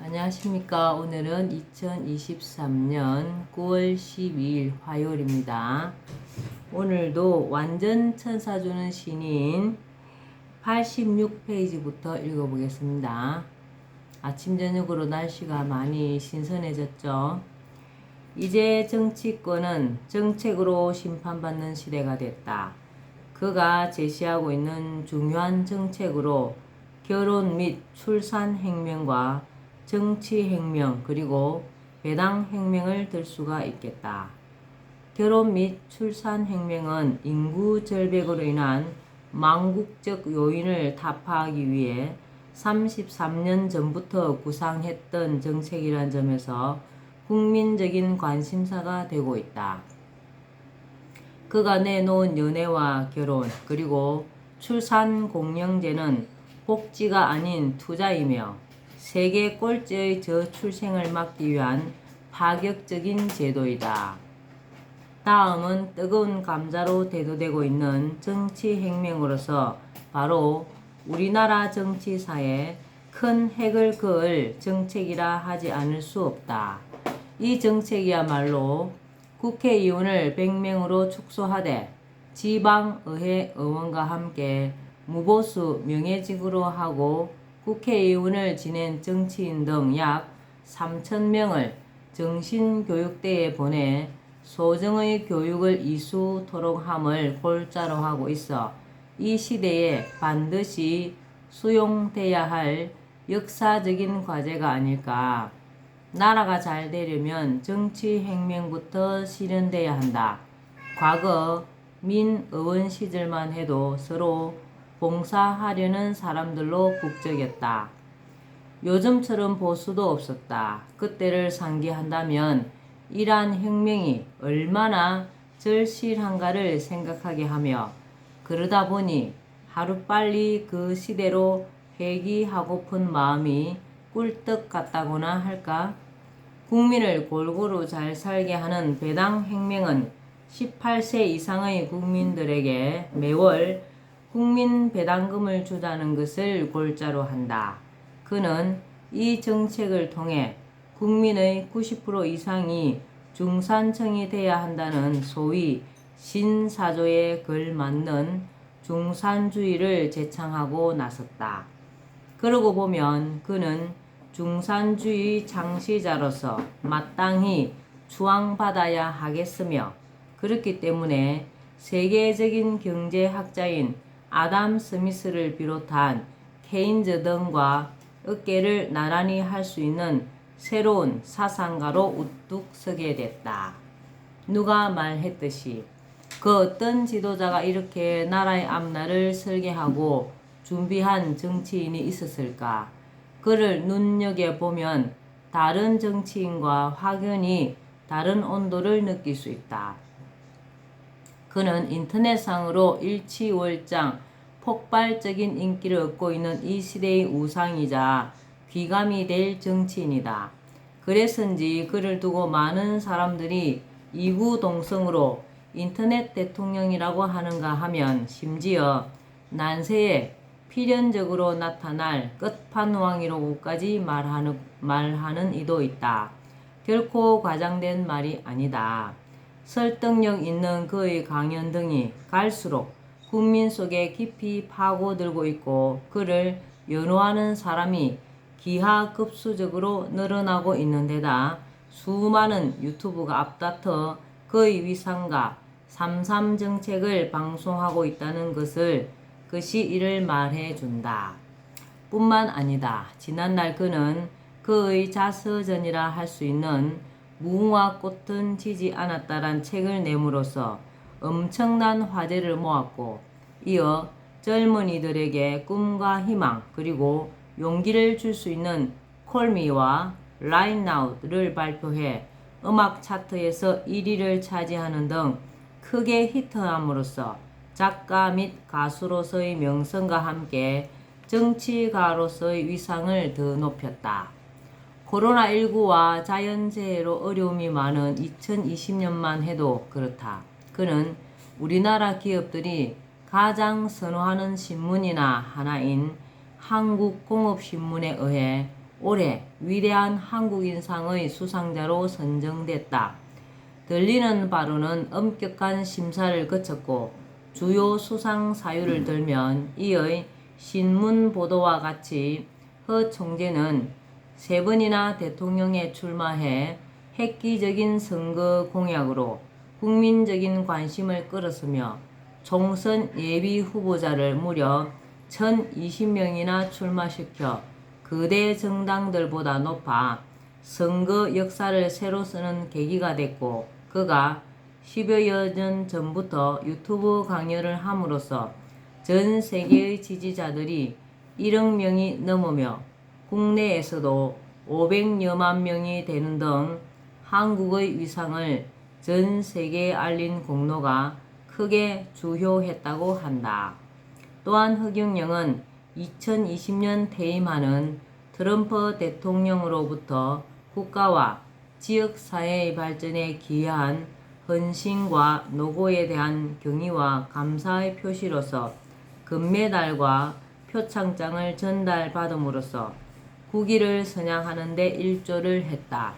안녕하십니까. 오늘은 2023년 9월 12일 화요일입니다. 오늘도 완전 천사주는 신인 86페이지부터 읽어보겠습니다. 아침, 저녁으로 날씨가 많이 신선해졌죠. 이제 정치권은 정책으로 심판받는 시대가 됐다. 그가 제시하고 있는 중요한 정책으로 결혼 및 출산 혁명과 정치 혁명 그리고 배당 혁명을 들 수가 있겠다. 결혼 및 출산 혁명은 인구 절벽으로 인한 망국적 요인을 타파하기 위해 33년 전부터 구상했던 정책이란 점에서 국민적인 관심사가 되고 있다. 그가 내놓은 연애와 결혼 그리고 출산 공영제는 복지가 아닌 투자이며 세계 꼴찌의 저출생을 막기 위한 파격적인 제도이다. 다음은 뜨거운 감자로 대두되고 있는 정치 혁명으로서 바로 우리나라 정치사에 큰 핵을 그을 정책이라 하지 않을 수 없다. 이 정책이야말로 국회의원을 100명으로 축소하되 지방의회 의원과 함께 무보수 명예직으로 하고 국회의원을 지낸 정치인 등 약 3천명을 정신교육대에 보내 소정의 교육을 이수토록 함을 골자로 하고 있어 이 시대에 반드시 수용돼야 할 역사적인 과제가 아닐까. 나라가 잘 되려면 정치 혁명부터 실현돼야 한다. 과거 민 의원 시절만 해도 서로 봉사하려는 사람들로 북적였다. 요즘처럼 보수도 없었다. 그때를 상기한다면 이러한 혁명이 얼마나 절실한가를 생각하게 하며 그러다 보니 하루빨리 그 시대로 회귀하고픈 마음이 꿀떡 같다고나 할까? 국민을 골고루 잘 살게 하는 배당 혁명은 18세 이상의 국민들에게 매월 국민 배당금을 주자는 것을 골자로 한다. 그는 이 정책을 통해 국민의 90% 이상이 중산층이 돼야 한다는 소위 신사조에 걸맞는 중산주의를 제창하고 나섰다. 그러고 보면 그는 중산주의 창시자로서 마땅히 추앙받아야 하겠으며 그렇기 때문에 세계적인 경제학자인 아담 스미스를 비롯한 케인즈 등과 어깨를 나란히 할 수 있는 새로운 사상가로 우뚝 서게 됐다. 누가 말했듯이 그 어떤 지도자가 이렇게 나라의 앞날을 설계하고 준비한 정치인이 있었을까? 그를 눈여겨보면 다른 정치인과 확연히 다른 온도를 느낄 수 있다. 그는 인터넷상으로 일치월장 폭발적인 인기를 얻고 있는 이 시대의 우상이자 귀감이 될 정치인이다. 그래서인지 그를 두고 많은 사람들이 이구동성으로 인터넷 대통령이라고 하는가 하면 심지어 난세에 필연적으로 나타날 끝판왕이라고까지 말하는, 말하는 이도 있다. 결코 과장된 말이 아니다. 설득력 있는 그의 강연 등이 갈수록 국민 속에 깊이 파고들고 있고 그를 연호하는 사람이 기하급수적으로 늘어나고 있는 데다 수많은 유튜브가 앞다퉈 그의 위상과 삼삼 정책을 방송하고 있다는 것을 그것이 이를 말해 준다. 뿐만 아니다. 지난날 그는 그의 자서전이라 할 수 있는 무궁화 꽃은 지지 않았다란 책을 내므로써 엄청난 화제를 모았고 이어 젊은이들에게 꿈과 희망 그리고 용기를 줄 수 있는 콜미와 라인나우드를 발표해 음악 차트에서 1위를 차지하는 등 크게 히트함으로써 작가 및 가수로서의 명성과 함께 정치가로서의 위상을 더 높였다. 코로나19와 자연재해로 어려움이 많은 2020년만 해도 그렇다. 그는 우리나라 기업들이 가장 선호하는 신문이나 하나인 한국공업신문에 의해 올해 위대한 한국인상의 수상자로 선정됐다. 들리는 바로는 엄격한 심사를 거쳤고 주요 수상 사유를 들면 이의 신문 보도와 같이 허 총재는 세 번이나 대통령에 출마해 획기적인 선거 공약으로 국민적인 관심을 끌었으며 총선 예비 후보자를 무려 1020명이나 출마시켜 그대 정당들보다 높아 선거 역사를 새로 쓰는 계기가 됐고 그가 10여여 년 전부터 유튜브 강연을 함으로써 전 세계의 지지자들이 1억 명이 넘으며 국내에서도 500여만 명이 되는 등 한국의 위상을 전 세계에 알린 공로가 크게 주효했다고 한다. 또한 허경영은 2020년 퇴임하는 트럼프 대통령으로부터 국가와 지역사회의 발전에 기여한 헌신과 노고에 대한 경의와 감사의 표시로서 금메달과 표창장을 전달받음으로써 국위를 선양하는 데 일조를 했다.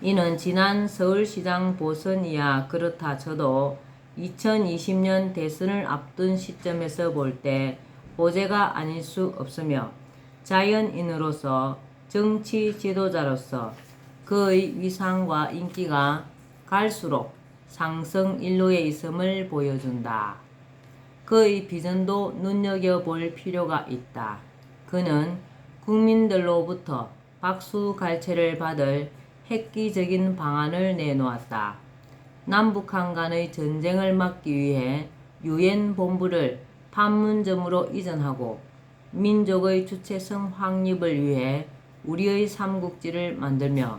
이는 지난 서울시장 보선이야 그렇다 쳐도 2020년 대선을 앞둔 시점에서 볼 때 보재가 아닐 수 없으며 자연인으로서 정치 지도자로서 그의 위상과 인기가 갈수록 상승 일로에 있음을 보여준다. 그의 비전도 눈여겨볼 필요가 있다. 그는 국민들로부터 박수 갈채를 받을 획기적인 방안을 내놓았다. 남북한 간의 전쟁을 막기 위해 유엔 본부를 판문점으로 이전하고 민족의 주체성 확립을 위해 우리의 삼국지를 만들며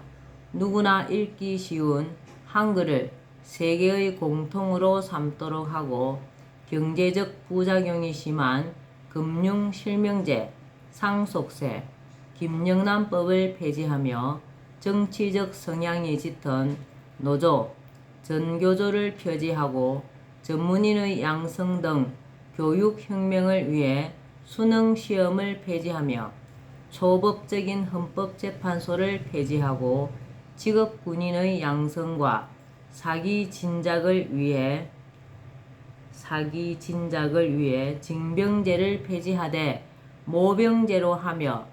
누구나 읽기 쉬운 한글을 세계의 공통으로 삼도록 하고 경제적 부작용이 심한 금융 실명제, 상속세, 김영란법을 폐지하며 정치적 성향이 짙은 노조, 전교조를 표지하고 전문인의 양성 등 교육혁명을 위해 수능 시험을 폐지하며 초법적인 헌법재판소를 폐지하고 직업 군인의 양성과 사기 진작을 위해 사기 진작을 위해 징병제를 폐지하되 모병제로 하며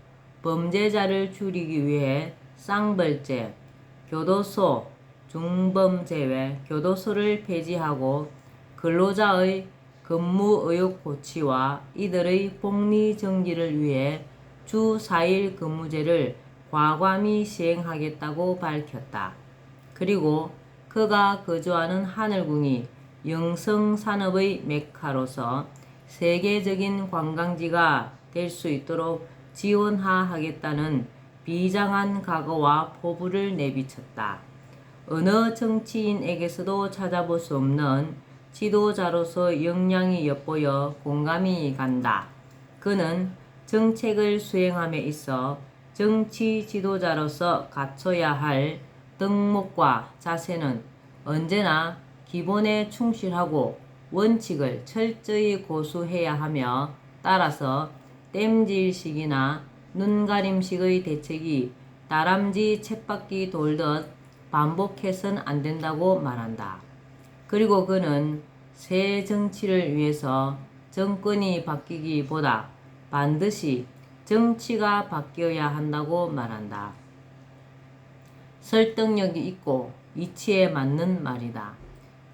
범죄자를 줄이기 위해 쌍벌제, 교도소, 중범제외 교도소를 폐지하고 근로자의 근무 의욕 고취와 이들의 복리 정지를 위해 주 4일 근무제를 과감히 시행하겠다고 밝혔다. 그리고 그가 거주하는 하늘궁이 영성산업의 메카로서 세계적인 관광지가 될 수 있도록 지원하겠다는 비장한 각오와 포부를 내비쳤다. 어느 정치인에게서도 찾아볼 수 없는 지도자로서 역량이 엿보여 공감이 간다. 그는 정책을 수행함에 있어 정치 지도자로서 갖춰야 할 덕목과 자세는 언제나 기본에 충실하고 원칙을 철저히 고수해야 하며 따라서 땜질식이나 눈가림식의 대책이 다람쥐 쳇바퀴 돌듯 반복해선 안 된다고 말한다. 그리고 그는 새 정치를 위해서 정권이 바뀌기보다 반드시 정치가 바뀌어야 한다고 말한다. 설득력이 있고 이치에 맞는 말이다.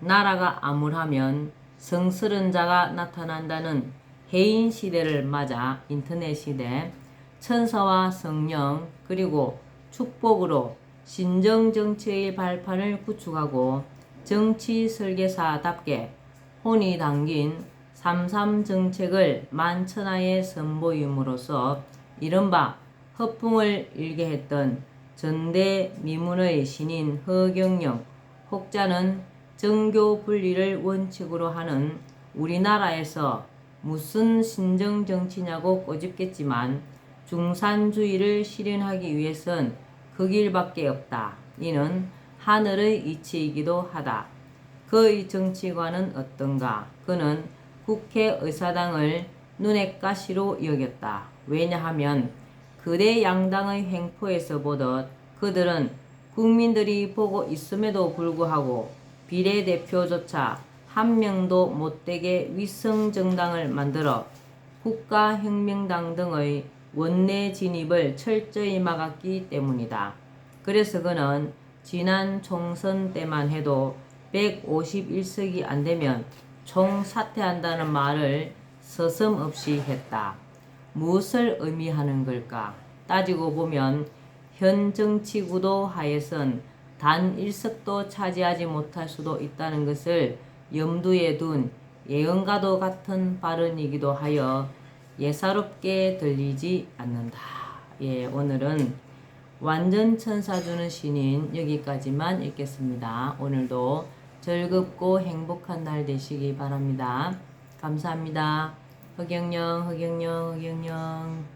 나라가 암울하면 성스런 자가 나타난다는 해인 시대를 맞아 인터넷 시대 천사와 성령 그리고 축복으로 신정 정치의 발판을 구축하고 정치 설계사답게 혼이 담긴 삼삼 정책을 만천하에 선보임으로써 이른바 허풍을 일게 했던 전대 미문의 신인 허경영 혹자는 정교 분리를 원칙으로 하는 우리나라에서 무슨 신정 정치냐고 꼬집겠지만 중산주의를 실현하기 위해선 그 길밖에 없다. 이는 하늘의 이치이기도 하다. 그의 정치관은 어떤가? 그는 국회의사당을 눈의 가시로 여겼다. 왜냐하면 거대 양당의 횡포에서 보듯 그들은 국민들이 보고 있음에도 불구하고 비례대표조차 한 명도 못되게 위성정당을 만들어 국가혁명당 등의 원내 진입을 철저히 막았기 때문이다. 그래서 그는 지난 총선 때만 해도 151석이 안 되면 총 사퇴한다는 말을 서슴없이 했다. 무엇을 의미하는 걸까? 따지고 보면 현 정치 구도 하에선 단 1석도 차지하지 못할 수도 있다는 것을 염두에 둔 예언과도 같은 발언이기도 하여 예사롭게 들리지 않는다. 예, 오늘은 완전 천사 주는 신인 여기까지만 읽겠습니다. 오늘도 즐겁고 행복한 날 되시기 바랍니다. 감사합니다. 허경영, 허경영, 허경영.